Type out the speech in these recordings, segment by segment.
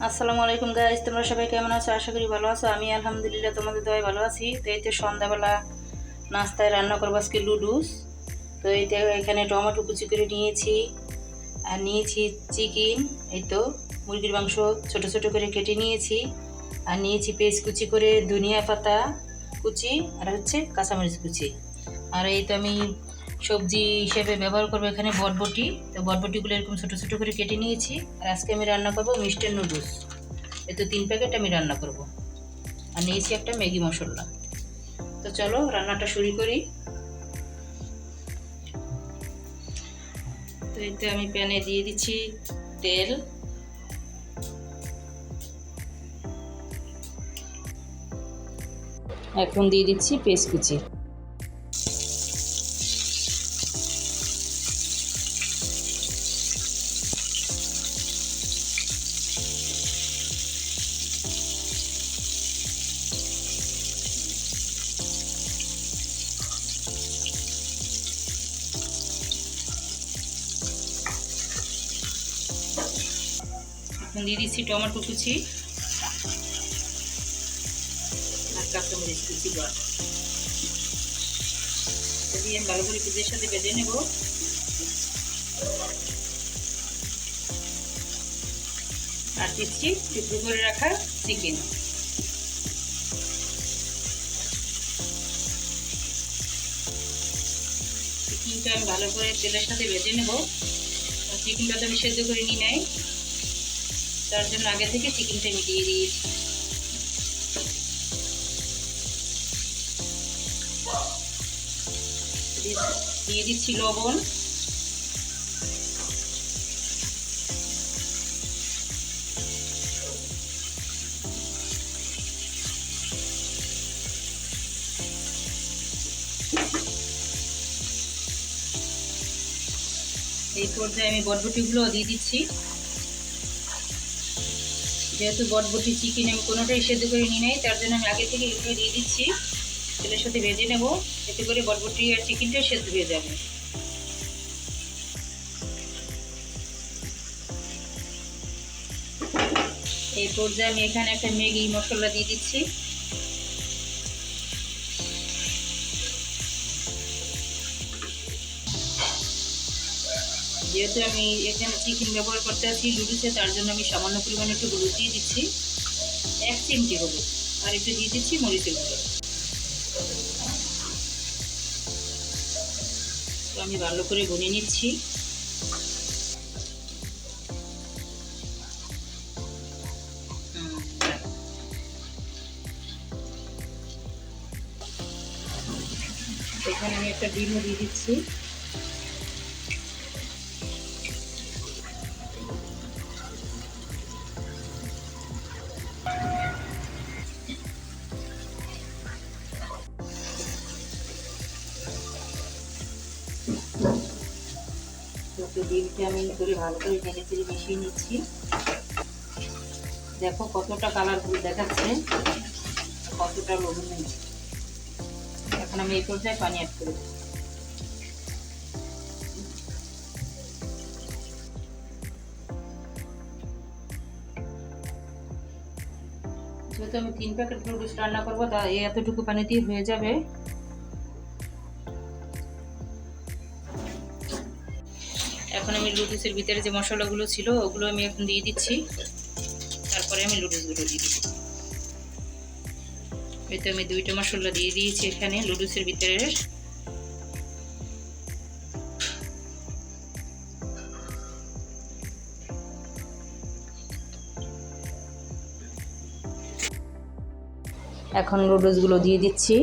আলাইকুম গাইজ তোমরা সবাই কেমন আছো? আশা করি ভালো আছো। আমি আলহামদুলিল্লাহ তোমাদের দয় ভালো আছি। তো এই তো সন্ধ্যাবেলা নাস্তায় রান্না করব আজকে লুডুস তো এই তো এখানে টমেটো কুচি করে নিয়েছি, আর নিয়েছি চিকেন, এই তো মুরগির মাংস ছোট ছোট করে কেটে নিয়েছি, আর নিয়েছি পেস্ট কুচি করে ধনিয়া পাতা কুচি, আর হচ্ছে কাঁচামরিচ কুচি। আর এই তো আমি সবজি হিসেবে ব্যবহার করব এখানে বটবটি। তো বটবটিগুলো এরকম ছোটো ছোটো করে কেটে নিয়েছি। আর আজকে আমি রান্না করব মিষ্টের নুডলস। এই তো তিন প্যাকেট আমি রান্না করব। আর নিয়েছি একটা ম্যাগি মশলা। তো চলো রান্নাটা শুরু করি। তো এতে আমি প্যানে দিয়ে দিচ্ছি তেল। এখন দিয়ে দিচ্ছি পেস্ট কুচি। এখন দিয়ে দিচ্ছি টমেটো কুচি। আর কাঁচামরিচ কুচি বাট দিয়ে ভালো করে পিজের সাথে বেজে নেব। আর দিচ্ছি টুকরো করে রাখা চিকেন। চিকেনটা আমি ভালো করে তেলের সাথে বেঁধে নেব। চিকেনটা তো আমি সেদ্ধ করে নিই নাই। তার জন্য আগে থেকে চিকেনটা আমি দিয়ে দিয়েছি। দিয়ে দিচ্ছি লবণ। এই পর্যায়ে আমি বটবটিগুলো দিয়ে দিচ্ছি। যেহেতু বটবটি চিকেন আমি কোনোটাই সেদ্ধ করে নিই নাই তার জন্য আমি আগে থেকে এগুলো দিয়ে দিচ্ছি। তেলের সাথে ভেজে নেব, এতে করে বটবটি আর চিকেনটা সেদ্ধ হয়ে যাবে। এই পর্যায়ে আমি এখানে একটা ম্যাগি মশলা দিয়ে দিচ্ছি। যেহেতু আমি এখানে চিকেন ব্যবহার করতে আছি লুডুসে তার জন্য আমি সামান্য পরিমাণে একটু হলুদ দিয়ে দিচ্ছি। এক চিমটি হলুদ, আর একটু দিয়ে দিচ্ছি মরিচের গুঁড়ো। তো আমি ভালো করে গুনে নিচ্ছি। এখানে আমি একটা ডিমও দিয়ে দিচ্ছি। ডিমটা আমি করে ভালো করে নেড়ে চেড়ে মিশিয়ে নিচ্ছি। দেখো কতটা কালারফুল দেখাচ্ছে, কতটা লবণ এখন আমি এই পর্যায়ে পানি অ্যাড করে যেহেতু আমি তিন প্যাকেট নুডলস রান্না করব, তা এতটুকু পানি দিয়ে হয়ে যাবে। লুডুসের ভিতরে যে মশলাগুলো ছিল, ওগুলো আমি এখন দিয়ে দিচ্ছি। তারপরে আমি লুডুসগুলো দিয়ে দিচ্ছি। এই তো আমি দুইটা মশলা দিয়ে দিয়েছি এখানে লুডুসের ভিতরে। এখন লুডুসগুলো দিয়ে দিচ্ছি।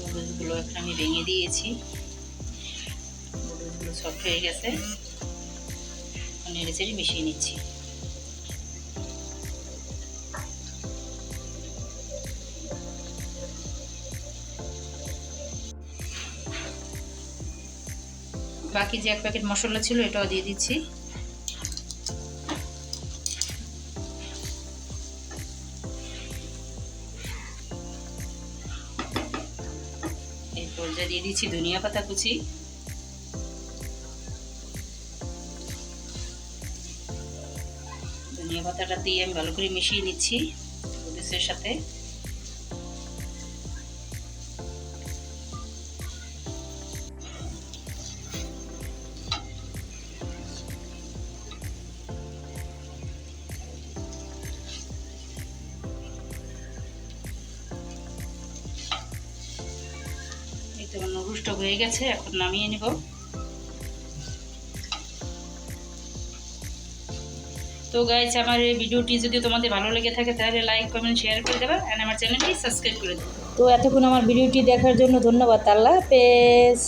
নুডলসগুলো এখন আমি ভেঙে দিয়েছি নুডলসগুলো সফট হয়ে গেছে। নেড়ে চেড়ে মিশিয়ে নিচ্ছি। বাকি যে এক প্যাকেট মশলা ছিল এটাও দিয়ে দিচ্ছি। দিয়ে দিচ্ছি ধনিয়া পাতা কুচি। ধনিয়া পাতাটা দিয়ে আমি ভালো করে মিশিয়ে নিচ্ছি সাথে। নুডলসটা হয়ে গেছে, এখন নামিয়ে নিব। তো গাইছে আমার এই ভিডিওটি যদি তোমাদের ভালো লেগে থাকে, তাহলে লাইক কমেন্ট শেয়ার করে দেবে আর আমার চ্যানেলটি সাবস্ক্রাইব করে দেবে। তো এতক্ষণ আমার ভিডিওটি দেখার জন্য ধন্যবাদ, আল্লাহ হাফেজ।